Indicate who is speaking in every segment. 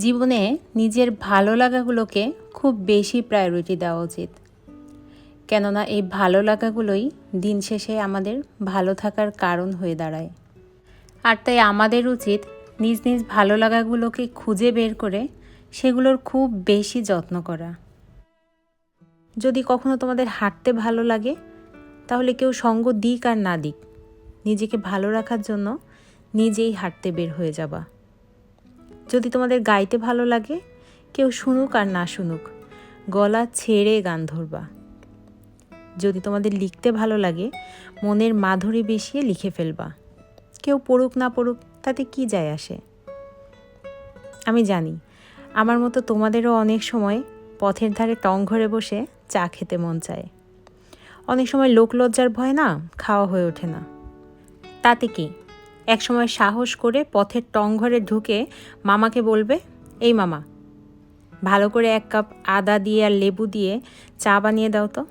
Speaker 1: জীবনে নিজের ভালো লাগাগুলোকে খুব বেশি প্রায়োরিটি দেওয়া উচিত। কেননা এই ভালো লাগাগুলোই দিন শেষে আমাদের ভালো থাকার কারণ হয়ে দাঁড়ায়। আর তাই আমাদের উচিত নিজ নিজ ভালো লাগাগুলোকে খুঁজে বের করে সেগুলোর খুব বেশি যত্ন করা। যদি কখনো তোমাদের হাঁটতে ভালো লাগে, তাহলে কেউ সঙ্গ দিক আর না দিক। নিজেকে ভালো রাখার জন্য নিজেই হাঁটতে বের হয়ে যাবা। যদি তোমাদের গাইতে ভালো লাগে, কেউ শুনুক আর না শুনুক, গলা ছেড়ে গান ধরবা। যদি তোমাদের লিখতে ভালো লাগে, মনের মাধুরী বেশিয়ে লিখে ফেলবা। কেউ পড়ুক না পড়ুক, তাতে কি যায় আসে? আমি জানি, আমার মতো তোমাদেরও অনেক সময় পথের ধারে টং ঘরে বসে চা খেতে মন চায়। অনেক সময় লোকলজ্জার ভয় না, খাওয়া হয়ে ওঠে না। তাতে কি? একসময় সাহস করে পথের টং ঘরে ঢুকে মামাকে বলবে, এই মামা, ভালো করে এক কাপ আদা দিয়ে আর লেবু দিয়ে চা বানিয়ে দাও তো।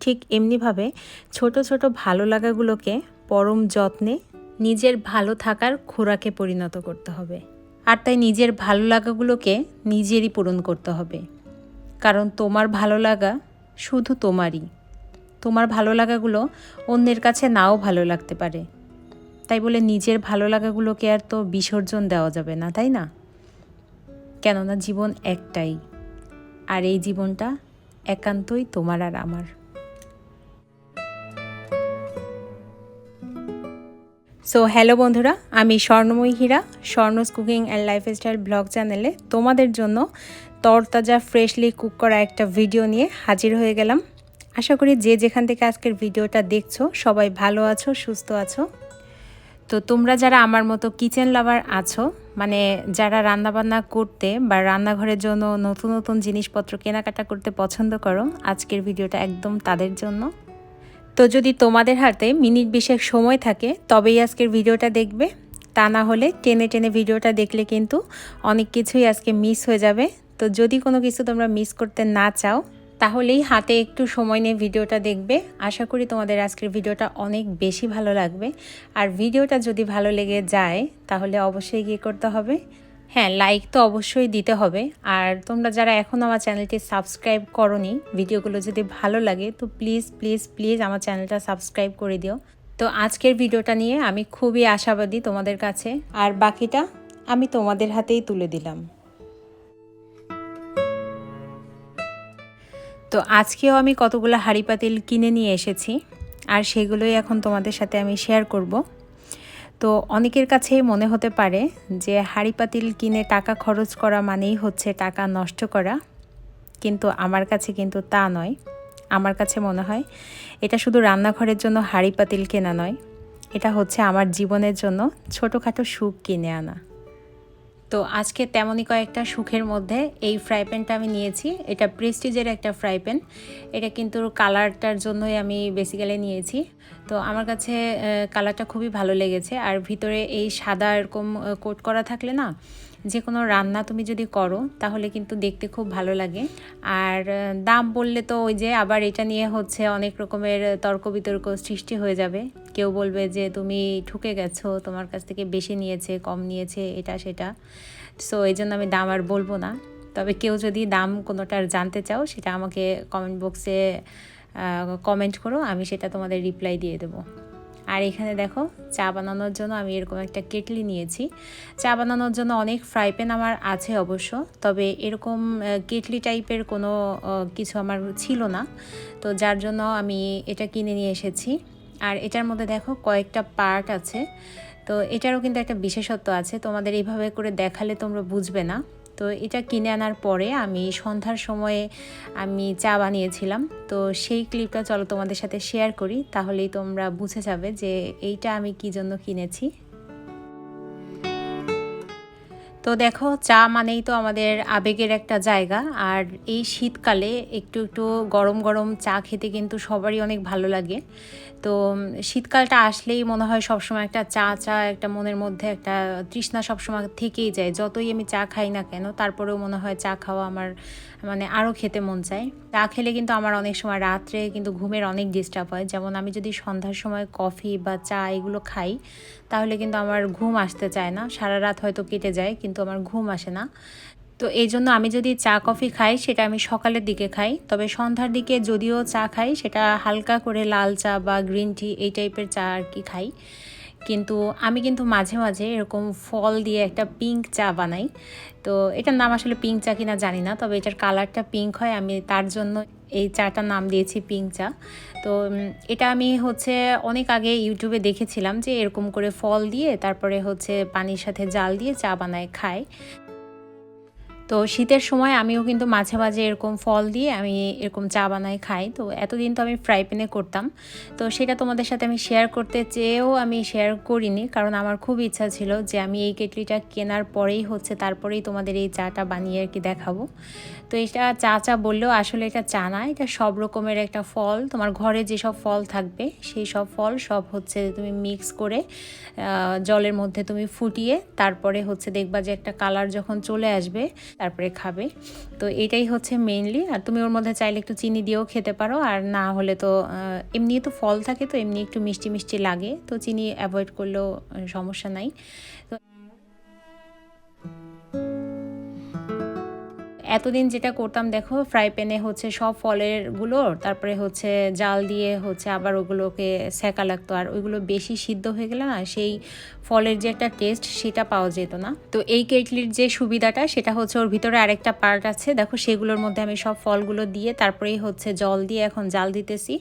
Speaker 1: ঠিক এমনিভাবে ছোট ছোট ভালো লাগাগুলোকে পরম যত্নে নিজের ভালো থাকার খোরাকে পরিণত করতে হবে। আর তাই নিজের ভালো লাগাগুলোকে নিজেরই পূরণ করতে হবে। কারণ তোমার ভালো লাগা শুধু তোমারই। তোমার ভালো লাগাগুলো অন্যের কাছে নাও ভালো লাগতে পারে। তাই বলে নিজের ভালো লাগাগুলোকে আর তো বিসর্জন দেওয়া যাবে না, তাই না? কেননা জীবন একটাই, আর এই জীবনটা একান্তই তোমার আর আমার। সো হ্যালো বন্ধুরা, আমি স্বর্ণময়ী হীরা স্বর্ণস কুকিং অ্যান্ড লাইফস্টাইল ব্লগ চ্যানেলে তোমাদের জন্য তরতাজা ফ্রেশলি কুক করা একটা ভিডিও নিয়ে হাজির হয়ে গেলাম। আশা করি যে যেখান থেকে আজকের ভিডিওটা দেখছ, সবাই ভালো আছো, সুস্থ আছো। তো তোমরা যারা আমার মতো কিচেন লাভার আছো মানে যারা রান্নাবান্না করতে বা রান্নাঘরের জন্য নতুন নতুন জিনিসপত্র কেনাকাটা করতে পছন্দ করো, আজকের ভিডিওটা একদম তাদের জন্য। তো যদি তোমাদের হাতে মিনিট বিশেক সময় থাকে, তবেই আজকের ভিডিওটা দেখবে। তা না হলে টেনে টেনে ভিডিওটা দেখলে কিন্তু অনেক কিছুই আজকে মিস হয়ে যাবে। তো যদি কোনো কিছু তোমরা মিস করতে না চাও তাহলেই হাতে একটু সময় নিয়ে ভিডিওটা দেখবে। আশা করি তোমাদের আজকের ভিডিওটা অনেক বেশি ভালো লাগবে। আর ভিডিওটা যদি ভালো লেগে যায়, তাহলে অবশ্যই গিয়ে করতে হবে? হ্যাঁ লাইক তো অবশ্যই দিতে হবে। আর তোমরা যারা এখন আমার চ্যানেলটি সাবস্ক্রাইব করনি, ভিডিওগুলো যদি ভালো লাগে, তো প্লিজ প্লিজ প্লিজ আমার চ্যানেলটা সাবস্ক্রাইব করে দিও। তো আজকের ভিডিওটা নিয়ে আমি খুবই আশাবাদী তোমাদের কাছে। আর বাকিটা আমি তোমাদের হাতেই তুলে দিলাম। তো আজকেও আমি কতগুলো হাঁড়ি পাতিল কিনে নিয়ে এসেছি, আর সেগুলোই এখন তোমাদের সাথে আমি শেয়ার করব। তো অনেকের কাছেই মনে হতে পারে যে হাঁড়ি পাতিল কিনে টাকা খরচ করা মানেই হচ্ছে টাকা নষ্ট করা, কিন্তু আমার কাছে কিন্তু তা নয়। আমার কাছে মনে হয় এটা শুধু রান্নাঘরের জন্য হাঁড়ি পাতিল কেনা নয়, এটা হচ্ছে আমার জীবনের জন্য ছোটোখাটো সুখ কিনে আনা। তো আজকে তেমনই কয়েকটা সুখের মধ্যে এই ফ্রাই প্যানটা আমি নিয়েছি। এটা প্রেস্টিজের একটা ফ্রাই প্যান। এটা কিন্তু কালারটার জন্যই আমি বেসিক্যালি নিয়েছি। তো আমার কাছে কালারটা খুবই ভালো লেগেছে। আর ভিতরে এই সাদা এরকম কোট করা থাকলে না যে কোনো রান্না তুমি যদি করো, তাহলে কিন্তু দেখতে খুব ভালো লাগে। আর দাম বললে তো ওই যে আবার এটা নিয়ে হচ্ছে অনেক রকমের তর্ক বিতর্ক সৃষ্টি হয়ে যাবে। কেউ বলবে যে, তুমি ঠুকে গেছো, তোমার কাছ থেকে বেশি নিয়েছে, কম নিয়েছে, এটা, সেটা। সো এই জন্য আমি দাম আর বলব না। তবে কেউ যদি দাম কোনোটার জানতে চাও, সেটা আমাকে কমেন্ট বক্সে কমেন্ট করো, আমি সেটা তোমাদের রিপ্লাই দিয়ে দেবো। আর এখানে দেখো চা বানানোর জন্য আমি এরকম একটা কেটলি নিয়েছি। চা বানানোর জন্য অনেক ফ্রাই প্যান আমার আছে অবশ্য, তবে এরকম কেটলি টাইপের কোনো কিছু আমার ছিল না। তো যার জন্য আমি এটা কিনে নিয়ে এসেছি। আর এটার মধ্যে দেখো কয়েকটা পার্ট আছে। তো এটারও কিন্তু একটা বিশেষত্ব আছে। তোমাদের এইভাবে করে দেখালে তোমরা বুঝবে না। তো এটা কিনে আনার পরে আমি সন্ধ্যার সময়ে আমি চা বানিয়েছিলাম। তো সেই ক্লিপটা চলো তোমাদের সাথে শেয়ার করি, তাহলেই তোমরা বুঝে যাবে যে এইটা আমি কি জন্য কিনেছি। তো দেখো, চা মানেই তো আমাদের আবেগের একটা জায়গা। আর এই শীতকালে একটু একটু গরম গরম চা খেতে কিন্তু সবারই অনেক ভালো লাগে। তো শীতকালটা আসলেই মনে হয় সবসময় একটা চা চা একটা মনের মধ্যে একটা তৃষ্ণা সবসময় থেকেই যায়। যতই আমি চা খাই না কেন, তারপরেও মনে হয় চা খাওয়া আমার মানে আরও খেতে মন চায়। চা খেলে কিন্তু আমার অনেক সময় রাত্রে কিন্তু ঘুমের অনেক ডিস্টার্ব হয়। যেমন আমি যদি সন্ধ্যার সময় কফি বা চা এগুলো খাই তাহলে কিন্তু আমার ঘুম আসতে চায় না। সারা রাত হয়তো কেটে যায়, কিন্তু আমার ঘুম আসে না। তো এই জন্য আমি যদি চা, কফি খাই, সেটা আমি সকালের দিকে খাই। তবে সন্ধ্যার দিকে যদিও চা খাই, সেটা হালকা করে লাল চা বা গ্রিন টি এই টাইপের চা আর কি খাই। কিন্তু আমি কিন্তু মাঝে মাঝে এরকম ফল দিয়ে একটা পিঙ্ক চা বানাই। তো এটার নাম আসলে পিঙ্ক চা কিনা জানি না, তবে এটার কালারটা পিঙ্ক হয়, আমি তার জন্য এই চাটার নাম দিয়েছি পিঙ্ক চা তো এটা আমি হচ্ছে অনেক আগে ইউটিউবে দেখেছিলাম যে এরকম করে ফল দিয়ে তারপরে হচ্ছে পানির সাথে জাল দিয়ে চা বানায় খায়। তো শীতের সময় আমিও কিন্তু মাঝে মাঝে এরকম ফল দিয়ে আমি এরকম চা বানাই খাই। তো এতদিন তো আমি ফ্রাই প্যানে করতাম। তো সেটা তোমাদের সাথে আমি শেয়ার করতে চেয়েও আমি শেয়ার করিনি। কারণ আমার খুব ইচ্ছা ছিল যে আমি এই কেটলিটা কেনার পরেই হচ্ছে তারপরেই তোমাদের এই চাটা বানিয়ে আর কি দেখাবো। তো এটা চা চা বললেও আসলে এটা চা না, এটা সব রকমের একটা ফল। তোমার ঘরে যেসব ফল থাকবে, সেই সব ফল সব হচ্ছে তুমি মিক্স করে জলের মধ্যে তুমি ফুটিয়ে তারপরে হচ্ছে দেখবা যে একটা কালার যখন চলে আসবে তারপরে খাবে। তো এটাই হচ্ছে মেইনলি আর তুমি ওর মধ্যে চাইলে একটু চিনি দিয়েও খেতে পারো। আর না হলে তো এমনি তো ফল থাকে তো, এমনি একটু মিষ্টি মিষ্টি লাগে। তো চিনি অ্যাভয়েড করলেও সমস্যা নাই। তো এতদিন যেটা করতাম, দেখো ফ্রাই প্যানে হচ্ছে সব ফলেরগুলো, তারপরে হচ্ছে জাল দিয়ে হচ্ছে আবার ওগুলোকে সেকা লাগতো। আর ওইগুলো বেশি সিদ্ধ হয়ে গেলে না, সেই ফলের যে একটা টেস্ট সেটা পাওয়া যেত না। তো এই কেটলির যে সুবিধাটা, সেটা হচ্ছে ওর ভিতরে আরেকটা পার্ট আছে। দেখো, সেগুলোর মধ্যে আমি সব ফলগুলো দিয়ে তারপরেই হচ্ছে জল দিয়ে এখন জাল দিতেছি।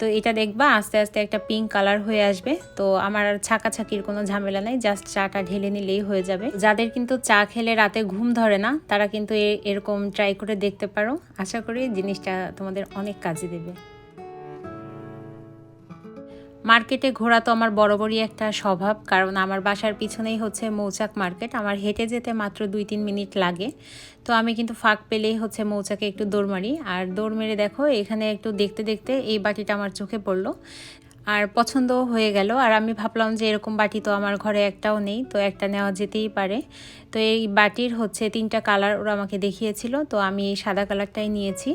Speaker 1: তো এটা দেখবা, আস্তে আস্তে একটা পিঙ্ক কালার হয়ে আসবে। তো আমার ছাকাছাকির কোনো ঝামেলা নেই জাস্ট চাটা ঢেলে নিলেই হয়ে যাবে। যাদের কিন্তু চা খেলে রাতে ঘুম ধরে না, তারা কিন্তু এরকম ট্রাই করে দেখতে পারো। আশা করি জিনিসটা তোমাদের অনেক কাজে দেবে। মার্কেটে ঘোরা তো আমার বরাবরই একটা স্বভাব, কারণ আমার বাসার পিছনেই হচ্ছে মৌচাক মার্কেট আমার হেঁটে যেতে মাত্র দুই তিন মিনিট লাগে। তো আমি কিন্তু ফাঁক পেলেই হচ্ছে মৌচাকে একটু দৌড় মারি। আর দৌড় মেরে দেখো, এখানে একটু দেখতে দেখতে এই বাটিটা আমার চোখে পড়ল। আর পছন্দ হয়ে গেল। আর আমি ভাবলাম যে এরকম বাটি তো আমার ঘরে একটাও নেই, তো একটা নেওয়া যেতেই পারে। তো এই বাটির হচ্ছে তিনটা কালার ওরা আমাকে দেখিয়েছিল, তো আমি এই সাদা কালারটাই নিয়েছি।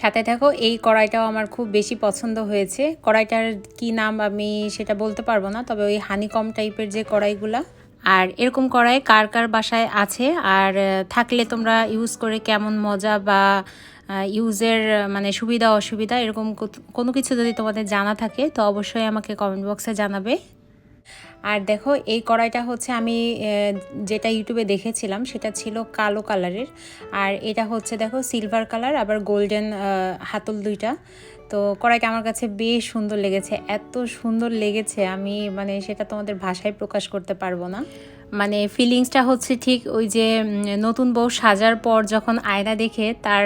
Speaker 1: সাথে দেখো, এই কড়াইটাও আমার খুব বেশি পছন্দ হয়েছে। কড়াইটার কি নাম আমি সেটা বলতে পারব না, তবে ওই হানিকম টাইপের যে কড়াইগুলা আর এরকম কড়াই কার কার বাসায় আছে? আর থাকলে তোমরা ইউজ করে কেমন মজা বা ইউজের মানে সুবিধা অসুবিধা এরকম কোনো কিছু যদি তোমাদের জানা থাকে, তো অবশ্যই আমাকে কমেন্ট বক্সে জানাবে। আর দেখো, এই কড়াইটা হচ্ছে আমি যেটা ইউটিউবে দেখেছিলাম, সেটা ছিল কালো কালারের। আর এটা হচ্ছে দেখো সিলভার কালার আবার গোল্ডেন হাতল দুইটা। তো কড়াইটা আমার কাছে বেশ সুন্দর লেগেছে। এত সুন্দর লেগেছে, আমি মানে সেটা তোমাদের ভাষায় প্রকাশ করতে পারব না। মানে ফিলিংসটা হচ্ছে ঠিক ওই যে নতুন বউ সাজার পর যখন আয়না দেখে তার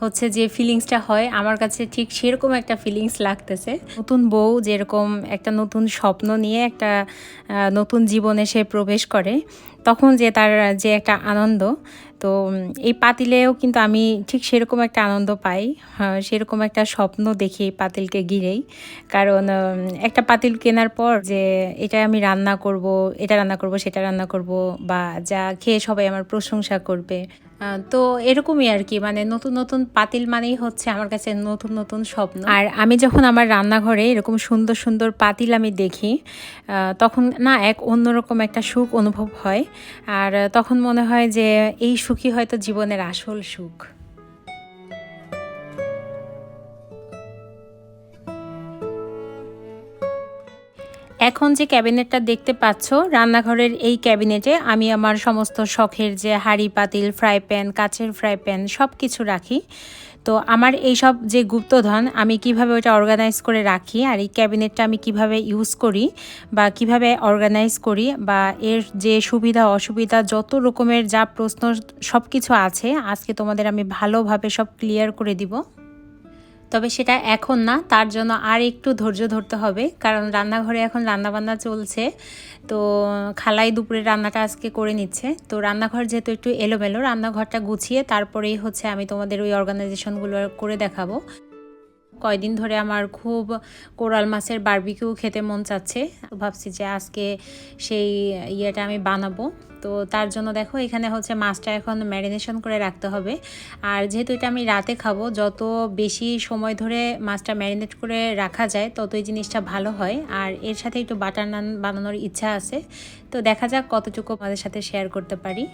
Speaker 1: হচ্ছে যে ফিলিংসটা হয়, আমার কাছে ঠিক সেরকম একটা ফিলিংস লাগতেছে। নতুন বউ যেরকম একটা নতুন স্বপ্ন নিয়ে একটা নতুন জীবনে সে প্রবেশ করে, তখন যে তার যে একটা আনন্দ তো এই পাতিলেও কিন্তু আমি ঠিক সেরকম একটা আনন্দ পাই। হ্যাঁ, সেরকম একটা স্বপ্ন দেখি এই পাতিলকে ঘিরেই। কারণ একটা পাতিল কেনার পর যে এটা আমি রান্না করব এটা রান্না করব সেটা রান্না করব বা যা খেয়ে সবাই আমার প্রশংসা করবে। তো এরকমই আর কি মানে নতুন নতুন পাতিল মানেই হচ্ছে আমার কাছে নতুন নতুন স্বপ্ন। আর আমি যখন আমার রান্নাঘরে এরকম সুন্দর সুন্দর পাতিল আমি দেখি তখন না এক অন্যরকম একটা সুখ অনুভব হয়। আর তখন মনে হয় যে এই সুখই হয়তো জীবনের আসল সুখ। এখন যে ক্যাবিনেটটা দেখতে পাচ্ছ, রান্নাঘরের এই ক্যাবিনেটে আমি আমার সমস্ত শখের যে হাড়ি, পাতিল, ফ্রাই প্যান, কাচের ফ্রাই প্যান সব কিছু রাখি। তো আমার এই সব যে গুপ্তধন, আমি কীভাবে ওটা অর্গানাইজ করে রাখি আর এই ক্যাবিনেটটা আমি কীভাবে ইউজ করি বা কীভাবে অর্গানাইজ করি বা এর যে সুবিধা, অসুবিধা, যত রকমের যা প্রশ্ন সব কিছু আছে, আজকে তোমাদের আমি ভালোভাবে সব ক্লিয়ার করে দিব। তবে সেটা এখন না, তার জন্য আর একটু ধৈর্য ধরতে হবে। কারণ রান্নাঘরে এখন রান্নাবান্না চলছে, তো খালাই দুপুরে রান্নাটা আজকে করে নিচ্ছে। তো রান্নাঘর যেহেতু একটু এলোমেলো, রান্নাঘরটা গুছিয়ে তারপরেই হচ্ছে আমি তোমাদের ওই অর্গানাইজেশনগুলো করে দেখাবো। কয়দিন ধরে আমার খুব কোরাল মাছের বারবিকিউ খেতে মন চাচ্ছে। ভাবছি যে আজকে সেই ইয়েটা আমি বানাবো। তো তার জন্য দেখো এখানে হচ্ছে মাছটা এখন ম্যারিনেশন করে রাখতে হবে। আর যেহেতু এটা আমি রাতে খাব, যত বেশি সময় ধরে মাছটা ম্যারিনেট করে রাখা যায়, ততই জিনিসটা ভালো হয়। আর এর সাথে একটু বাটার নান বানানোর ইচ্ছা আছে। তো দেখা যাক কতটুকু আমাদের সাথে শেয়ার করতে পারি।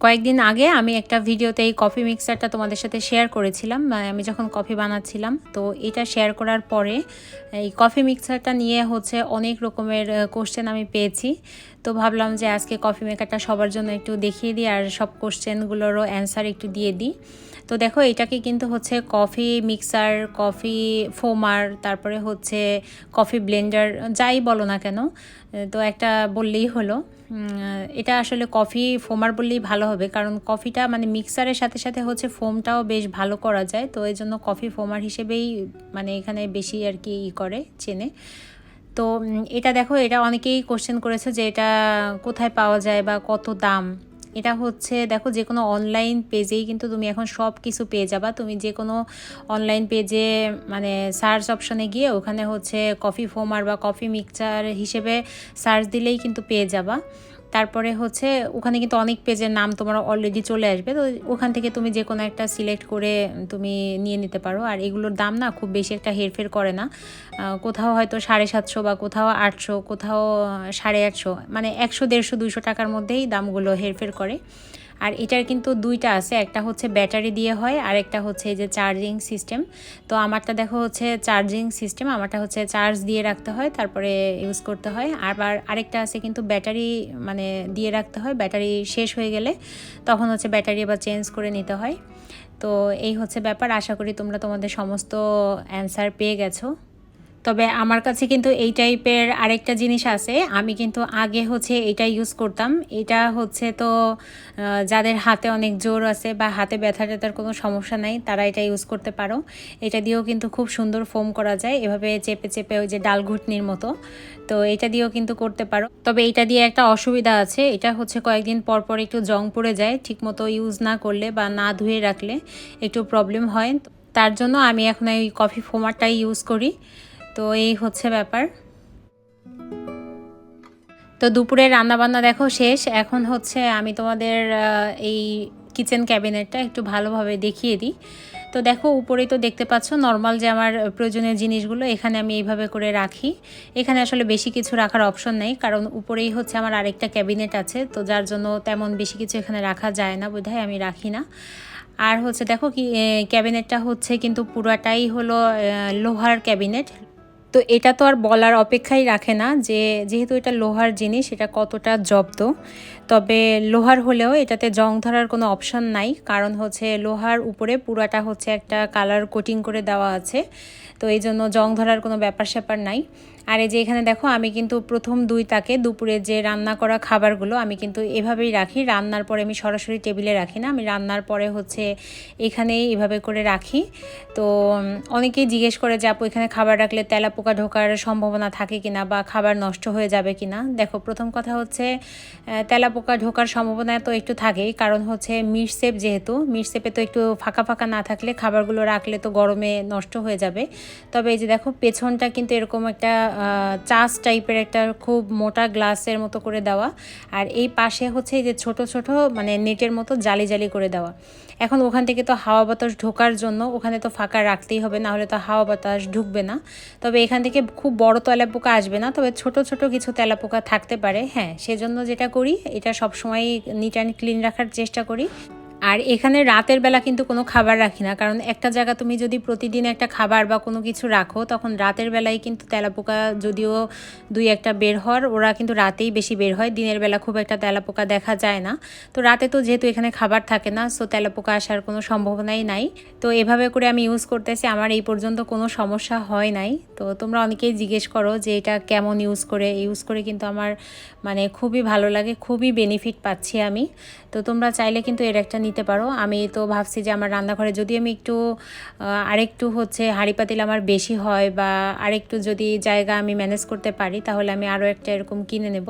Speaker 1: কয়েকদিন আগে আমি একটা ভিডিওতে এই কফি মিক্সারটা তোমাদের সাথে শেয়ার করেছিলাম আমি যখন কফি বানাচ্ছিলাম, তো এটা শেয়ার করার পরে এই কফি মিক্সারটা নিয়ে হচ্ছে অনেক রকমের কোশ্চেন আমি পেয়েছি। তো ভাবলাম যে আজকে কফি মেকারটা সবার জন্য একটু দেখিয়ে দিই, আর সব কোশ্চেনগুলোরও অ্যান্সার একটু দিয়ে দিই। তো দেখো, এটাকে কিন্তু হচ্ছে কফি মিক্সার, কফি ফোমার, তারপরে হচ্ছে কফি ব্লেন্ডার, যাই বলো না কেন তো একটা বললেই হলো। এটা আসলে কফি ফোমার বললেই ভালো হবে, কারণ কফিটা মানে মিক্সারের সাথে সাথে হচ্ছে ফোমটাও বেশ ভালো করা যায়, তো এই জন্য কফি ফোমার হিসেবেই মানে এখানে বেশি আর কি ই করে চেনে। তো এটা দেখো, এটা অনেকেই কোশ্চেন করেছে যে এটা কোথায় পাওয়া যায় বা কত দাম। এটা হচ্ছে, দেখো যে কোনো অনলাইন পেজেই কিন্তু তুমি এখন সব কিছু পেয়ে যাবা। তুমি যে কোনো অনলাইন পেজে মানে সার্চ অপশনে গিয়ে ওখানে হচ্ছে কফি ফোমার বা কফি মিক্সচার হিসেবে সার্চ দিলেই কিন্তু পেয়ে যাবা। তারপরে হচ্ছে ওখানে কিন্তু অনেক পেজের নাম তোমার অলরেডি চলে আসবে। তো ওখান থেকে তুমি যে কোনো একটা সিলেক্ট করে তুমি নিয়ে নিতে পারো। আর এগুলোর দাম না খুব বেশি একটা হেরফের করে না। কোথাও হয়তো সাড়ে সাতশো বা কোথাও আটশো, কোথাও সাড়ে আটশো মানে একশো, দেড়শো, দুইশো টাকার মধ্যেই দামগুলো হেরফের করে। আর এটার কিন্তু দুইটা আছে, একটা হচ্ছে ব্যাটারি দিয়ে হয় আর একটা হচ্ছে এই যে চার্জিং সিস্টেম। তো আমারটা দেখো হচ্ছে চার্জিং সিস্টেম, আমারটা হচ্ছে চার্জ দিয়ে রাখতে হয়, তারপরে ইউজ করতে হয়। আবার আরেকটা আছে কিন্তু ব্যাটারি মানে দিয়ে রাখতে হয়, ব্যাটারি শেষ হয়ে গেলে তখন হচ্ছে ব্যাটারি আবার চেঞ্জ করে নিতে হয়। তো এই হচ্ছে ব্যাপার, আশা করি তোমরা তোমাদের সমস্ত অ্যান্সার পেয়ে গেছো। তবে আমার কাছে কিন্তু এই টাইপের আরেকটা জিনিস আছে। আমি কিন্তু আগে হচ্ছে এটা ইউজ করতাম। এটা হচ্ছে তো যাদের হাতে অনেক জোর আছে বা হাতে ব্যথা ট্যাথার কোনো সমস্যা নাই, তারা এটা ইউজ করতে পারো। এটা দিয়েও কিন্তু খুব সুন্দর ফোম করা যায়, এভাবে চেপে চেপে ওই যে ডাল ঘুটনির মতো। তো এটা দিয়েও কিন্তু করতে পারো। তবে এটা দিয়ে একটা অসুবিধা আছে, এটা হচ্ছে কয়েকদিন পর পর একটু জং পড়ে যায়, ঠিকমতো ইউজ না করলে বা না ধুয়ে রাখলে একটু প্রবলেম হয়। তার জন্য আমি এখন এই কফি ফোমারটাই ইউজ করি। তো এই হচ্ছে ব্যাপার। তো দুপুরে রান্নাবান্না দেখো শেষ। এখন হচ্ছে আমি তোমাদের এই কিচেন ক্যাবিনেটটা একটু ভালোভাবে দেখিয়ে দিই। তো দেখো উপরেই তো দেখতে পাচ্ছ নর্মাল যে আমার প্রয়োজনীয় জিনিসগুলো, এখানে আমি এইভাবে করে রাখি। এখানে আসলে বেশি কিছু রাখার অপশন নেই, কারণ উপরেই হচ্ছে আমার আরেকটা ক্যাবিনেট আছে। তো যার জন্য তেমন বেশি কিছু এখানে রাখা যায় না বোধহয়, আমি রাখি না। আর হচ্ছে দেখো কি ক্যাবিনেটটা হচ্ছে কিন্তু পুরাটাই হলো লোহার ক্যাবিনেট। তো এটা তো আর বলার অপেক্ষাই রাখে না যে যেহেতু এটা লোহার জিনিস, এটা কতটা জব্দ। তবে লোহার হলেও এটাতে জং ধরার কোনো অপশন নাই, কারণ হচ্ছে লোহার উপরে পুরাটা হচ্ছে একটা কালার কোটিং করে দেওয়া আছে। তো এই জন্য জং ধরার কোনো ব্যাপার স্যাপার নাই। আর এই যে এখানে দেখো, আমি কিন্তু প্রথম দুই তাকে দুপুরে যে রান্না করা খাবারগুলো আমি কিন্তু এভাবেই রাখি। রান্নার পরে আমি সরাসরি টেবিলে রাখি না, আমি রান্নার পরে হচ্ছে এখানেই এভাবে করে রাখি। তো অনেকেই জিজ্ঞেস করে যে, আপু, এখানে খাবার রাখলে তেলা পোকা ঢোকার সম্ভাবনা থাকে কিনা বা খাবার নষ্ট হয়ে যাবে কিনা? দেখো, প্রথম কথা হচ্ছে তেলা পোকা ঢোকার সম্ভাবনা তো একটু থাকেই। কারণ হচ্ছে মিটসেপ যেহেতু মিটসেপে তো একটু ফাঁকা ফাঁকা না থাকলে খাবারগুলো রাখলে তো গরমে নষ্ট হয়ে যাবে। তবে এই যে দেখো, পেছনটা কিন্তু এরকম একটা চাষ টাইপের একটা খুব মোটা গ্লাসের মতো করে দেওয়া। আর এই পাশে হচ্ছে যে ছোট ছোট মানে নেটের মতো জালি জালি করে দেওয়া। এখন ওখান থেকে তো হাওয়া বাতাস ঢোকার জন্য ওখানে তো ফাঁকা রাখতেই হবে না হলে তো হাওয়া বাতাস ঢুকবে না। তবে এখান থেকে খুব বড় তেলাপোকা আসবে না, তবে ছোট ছোট কিছু তেলাপোকা থাকতে পারে। হ্যাঁ সেজন্য যেটা করি, এটা সবসময় নিট অ্যান্ড ক্লিন রাখার চেষ্টা করি। আর এখানে রাতের বেলা কিন্তু কোনো খাবার রাখি না। কারণ একটা জায়গা তুমি যদি প্রতিদিন একটা খাবার বা কোনো কিছু রাখো, তখন রাতের বেলায় কিন্তু তেলাপোকা যদিও দুই একটা বের হওয়ার, ওরা কিন্তু রাতেই বেশি বের হয়। দিনের বেলা খুব একটা তেলাপোকা দেখা যায় না। তো রাতে তো যেহেতু এখানে খাবার থাকে না সো তেলাপোকা আসার কোনো সম্ভাবনাই নাই। তো এভাবে করে আমি ইউজ করতেছি, আমার এই পর্যন্ত কোনো সমস্যা হয় নাই। তো তোমরা অনেকেই জিজ্ঞেস করো যে এটা কেমন ইউজ করে? ইউজ করে কিন্তু আমার মানে খুবই ভালো লাগে, খুবই বেনিফিট পাচ্ছি আমি। তো তোমরা চাইলে কিন্তু এর একটা নিতে পারো। আমি তো ভাবছি যে আমার রান্নাঘরে যদি আমি একটু আরেকটু হচ্ছে হাঁড়ি পাতিল আমার বেশি হয় বা আরেকটু যদি জায়গা আমি ম্যানেজ করতে পারি, তাহলে আমি আরও একটা এরকম কিনে নেব।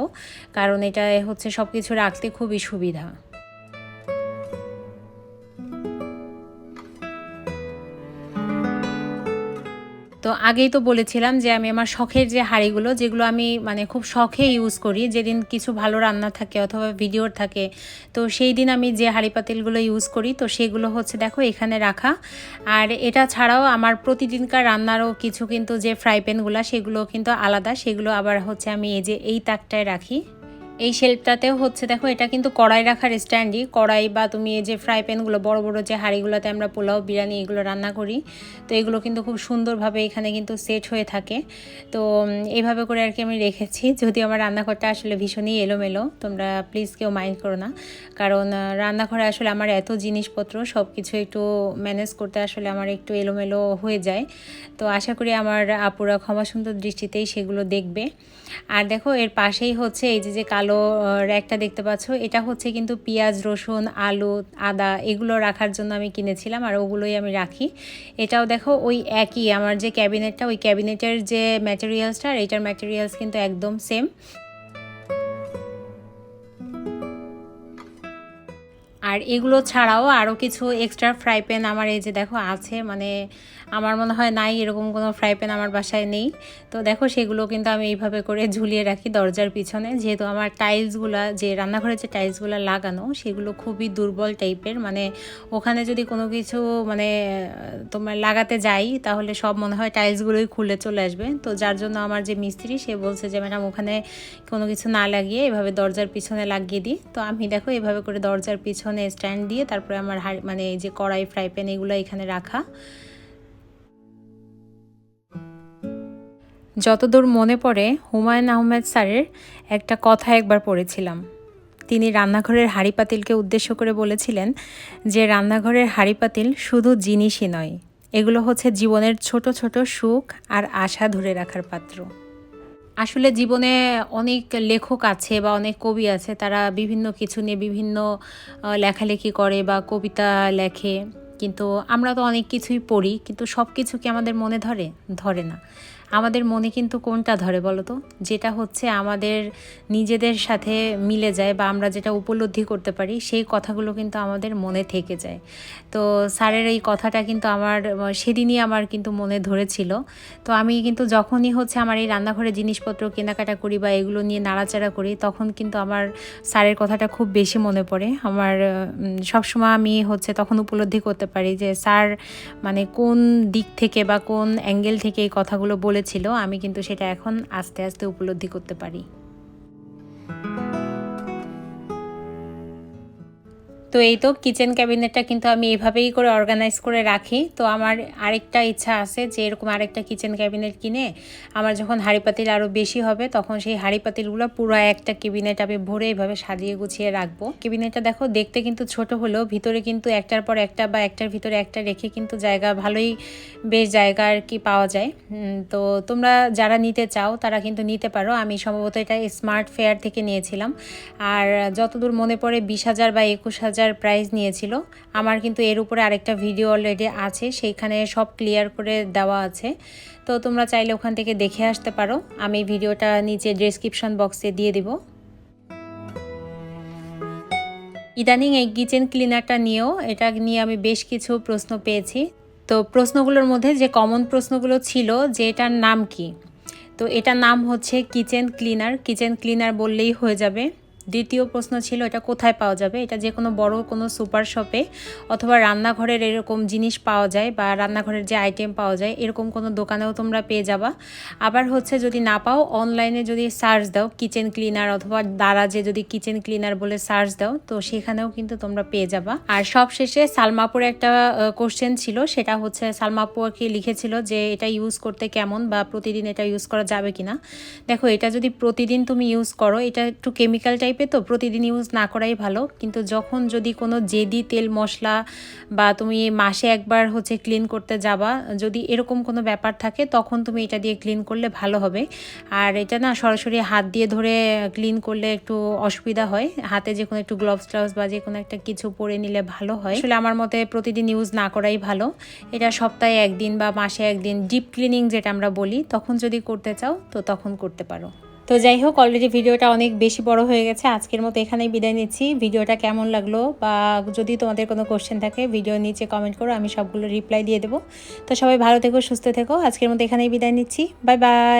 Speaker 1: কারণ এটা হচ্ছে সব কিছু রাখতে খুবই সুবিধা। তো আগেই তো বলেছিলাম যে আমি আমার শখের যে হাঁড়িগুলো, যেগুলো আমি মানে খুব শখে ইউজ করি, যেদিন কিছু ভালো রান্না থাকে অথবা ভিডিওর থাকে, তো সেই দিন আমি যে হাঁড়ি পাতিলগুলো ইউজ করি, তো সেগুলো হচ্ছে দেখো এখানে রাখা। আর এটা ছাড়াও আমার প্রতিদিনকার রান্নারও কিছু কিন্তু যে ফ্রাই প্যানগুলো সেগুলো কিন্তু আলাদা, সেগুলো আবার হচ্ছে আমি এই যে এই তাকটায় রাখি। এই শেল্পটাতেও হচ্ছে, দেখো এটা কিন্তু কড়াই রাখার স্ট্যান্ডই কড়াই বা তুমি এই যে ফ্রাই প্যানগুলো বড় বড় যে হাঁড়িগুলোতে আমরা পোলাও, বিরিয়ানি এগুলো রান্না করি, তো এগুলো কিন্তু খুব সুন্দরভাবে এখানে কিন্তু সেট হয়ে থাকে। তো এইভাবে করে আর কি আমি রেখেছি। যদি আমার রান্নাঘরটা আসলে ভীষণই এলোমেলো, তোমরা প্লিজ কেউ মাইন্ড করো না। কারণ রান্নাঘরে আসলে আমার এত জিনিসপত্র সব কিছু একটু ম্যানেজ করতে আসলে আমার একটু এলোমেলো হয়ে যায়। তো আশা করি আমার আপুরা ক্ষমা সুন্দর দৃষ্টিতেই সেগুলো দেখবে। আর দেখো, এর পাশেই হচ্ছে এই যে যে র্যাকটা দেখতে পাচ্ছ। এটা হচ্ছে কিন্তু পেঁয়াজ, রসুন, আলু, আদা এগুলো রাখার জন্য আমি কিনেছিলাম আর ওগুলোই আমি রাখি। এটাও দেখো ওই একই, আমার যে ক্যাবিনেটটা, ওই ক্যাবিনেটের যে ম্যাটেরিয়ালসটা আর এটার ম্যাটেরিয়ালস কিন্তু একদম সেম আর এগুলো ছাড়াও আরও কিছু এক্সট্রা ফ্রাই প্যান আমার এই যে দেখো আছে মানে আমার মনে হয় নাই এরকম কোনো ফ্রাই প্যান আমার বাসায় নেই। তো দেখো সেগুলো কিন্তু আমি এইভাবে করে ঝুলিয়ে রাখি দরজার পিছনে। যেহেতু আমার টাইলসগুলো, যে রান্নাঘরে যে টাইলসগুলো লাগানো, সেগুলো খুবই দুর্বল টাইপের। মানে ওখানে যদি কোনো কিছু মানে তোমার লাগাতে যাই, তাহলে সব মনে হয় টাইলসগুলোই খুলে চলে আসবে। তো যার জন্য আমার যে মিস্ত্রি, সে বলছে যে, ম্যাডাম, ওখানে কোনো কিছু না লাগিয়ে এভাবে দরজার পিছনে লাগিয়ে দিই। তো আমি দেখো এভাবে করে দরজার পিছনে স্ট্যান্ড দিয়ে, তারপরে আমার মানে যে কড়াই, ফ্রাই প্যান এগুলো এখানে রাখা। যতদূর মনে পড়ে, হুমায়ুন আহমেদ স্যারের একটা কথা একবার পড়েছিলাম। তিনি রান্নাঘরের হাঁড়ি পাতিলকে উদ্দেশ্য করে বলেছিলেন যে, রান্নাঘরের হাঁড়ি পাতিল শুধু জিনিসই নয়, এগুলো হচ্ছে জীবনের ছোট ছোট সুখ আর আশা ধরে রাখার পাত্র। আসলে জীবনে অনেক লেখক আছে বা অনেক কবি আছে, তারা বিভিন্ন কিছু নিয়ে বিভিন্ন লেখালেখি করে বা কবিতা লেখে। কিন্তু আমরা তো অনেক কিছুই পড়ি, কিন্তু সব কিছু কি আমাদের মনে ধরে? ধরে না। আমাদের মনে কিন্তু কোনটা ধরে বলো তো? যেটা হচ্ছে আমাদের নিজেদের সাথে মিলে যায় বা আমরা যেটা উপলব্ধি করতে পারি, সেই কথাগুলো কিন্তু আমাদের মনে থেকে যায়। তো স্যারের এই কথাটা কিন্তু আমার, সেদিনই আমার কিন্তু মনে ধরেছিল। তো আমি কিন্তু যখনই হচ্ছে আমার এই রান্নাঘরে জিনিসপত্র কেনাকাটা করি বা এগুলো নিয়ে নাড়াচাড়া করি, তখন কিন্তু আমার স্যারের কথাটা খুব বেশি মনে পড়ে। আমার সবসময় আমি হচ্ছে তখন উপলব্ধি করতে পারি যে স্যার মানে কোন দিক থেকে বা কোন অ্যাঙ্গেল থেকে এই কথাগুলো বলে বলেছিল আমি কিন্তু সেটা এখন আস্তে আস্তে উপলব্ধি করতে পারি। তো এই তো কিচেন ক্যাবিনেটটা কিন্তু আমি এভাবেই করে অর্গানাইজ করে রাখি। তো আমার আরেকটা ইচ্ছা আছে যে এরকম আরেকটা কিচেন ক্যাবিনেট কিনে আমার যখন হাঁড়ি পাতিল আরও বেশি হবে, তখন সেই হাঁড়ি পাতিলগুলো পুরো একটা ক্যাবিনেট আমি ভরে এইভাবে সাজিয়ে গুছিয়ে রাখব। ক্যাবিনেটটা দেখো দেখতে কিন্তু ছোট হলেও ভিতরে কিন্তু একটার পর একটা বা একটার ভিতরে একটা রেখে কিন্তু জায়গা ভালোই বেশ জায়গা আর কি পাওয়া যায়। তো তোমরা যারা নিতে চাও তারা কিন্তু নিতে পারো। আমি সম্ভবত এটা স্মার্ট ফেয়ার থেকে নিয়েছিলাম। আর যতদূর মনে পড়ে বিশ হাজার বা একুশ হাজার হাজার প্রাইস নিয়েছিল। আমার কিন্তু এর উপরে আরেকটা ভিডিও অলরেডি আছে, সেইখানে সব ক্লিয়ার করে দেওয়া আছে। তো তোমরা চাইলে ওখান থেকে দেখে আসতে পারো। আমি ভিডিওটা নিচে ডিসক্রিপশন বক্সে দিয়ে দিব। ইদানিং এই কিচেন ক্লিনারটা নিয়েও এটা নিয়ে আমি বেশ কিছু প্রশ্ন পেয়েছি। তো প্রশ্নগুলোর মধ্যে যে কমন প্রশ্নগুলো ছিল, যে এটার নাম কি? তো এটার নাম হচ্ছে কিচেন ক্লিনার কিচেন ক্লিনার বললেই হয়ে যাবে। দ্বিতীয় প্রশ্ন ছিল, এটা কোথায় পাওয়া যাবে? এটা যে কোনো বড় কোনো সুপার শপে অথবা রান্নাঘরের এরকম জিনিস পাওয়া যায় বা রান্নাঘরের যে আইটেম পাওয়া যায়, এরকম কোনো দোকানেও তোমরা পেয়ে যাবা। আবার হচ্ছে যদি না পাও অনলাইনে যদি সার্চ দাও কিচেন ক্লিনার অথবা দারাজে যদি কিচেন ক্লিনার বলে সার্চ দাও, তো সেখানেও কিন্তু তোমরা পেয়ে যাবা। আর সব শেষে সালমাপুর একটা কোশ্চেন ছিল, সেটা হচ্ছে সালমাপু আর কি লিখেছিল যে এটা ইউজ করতে কেমন বা প্রতিদিন এটা ইউজ করা যাবে কিনা। দেখো, এটা যদি প্রতিদিন তুমি ইউজ করো, এটা একটু কেমিক্যাল টাইপ টাইপের তো প্রতিদিন ইউজ না করাই ভালো। কিন্তু যখন যদি কোনো জেদি তেল মশলা বা তুমি মাসে একবার হচ্ছে ক্লিন করতে যাবা, যদি এরকম কোনো ব্যাপার থাকে, তখন তুমি এটা দিয়ে ক্লিন করলে ভালো হবে। আর এটা না সরাসরি হাত দিয়ে ধরে ক্লিন করলে একটু অসুবিধা হয়। হাতে যে কোনো একটু গ্লোভস ট্লাভস বা যে কোনো একটা কিছু পরে নিলে ভালো হয়। আসলে আমার মতে প্রতিদিন ইউজ না করাই ভালো। এটা সপ্তাহে একদিন বা মাসে একদিন ডিপ ক্লিনিং যেটা আমরা বলি, তখন যদি করতে চাও, তো তখন করতে পারো। তো যাই হোক অলরেডি ভিডিওটা অনেক বেশি বড় হয়ে গেছে। আজকের মতো এখানেই বিদায় নিচ্ছি। ভিডিওটা কেমন লাগল বা যদি তোমাদের কোনো কোশ্চেন থাকে ভিডিও নিচে কমেন্ট করো, আমি সবগুলো রিপ্লাই দিয়ে দেবো। তো সবাই ভালো থেকো, সুস্থ থেকো। আজকের মতো এখানেই বিদায় নিচ্ছি। Bye bye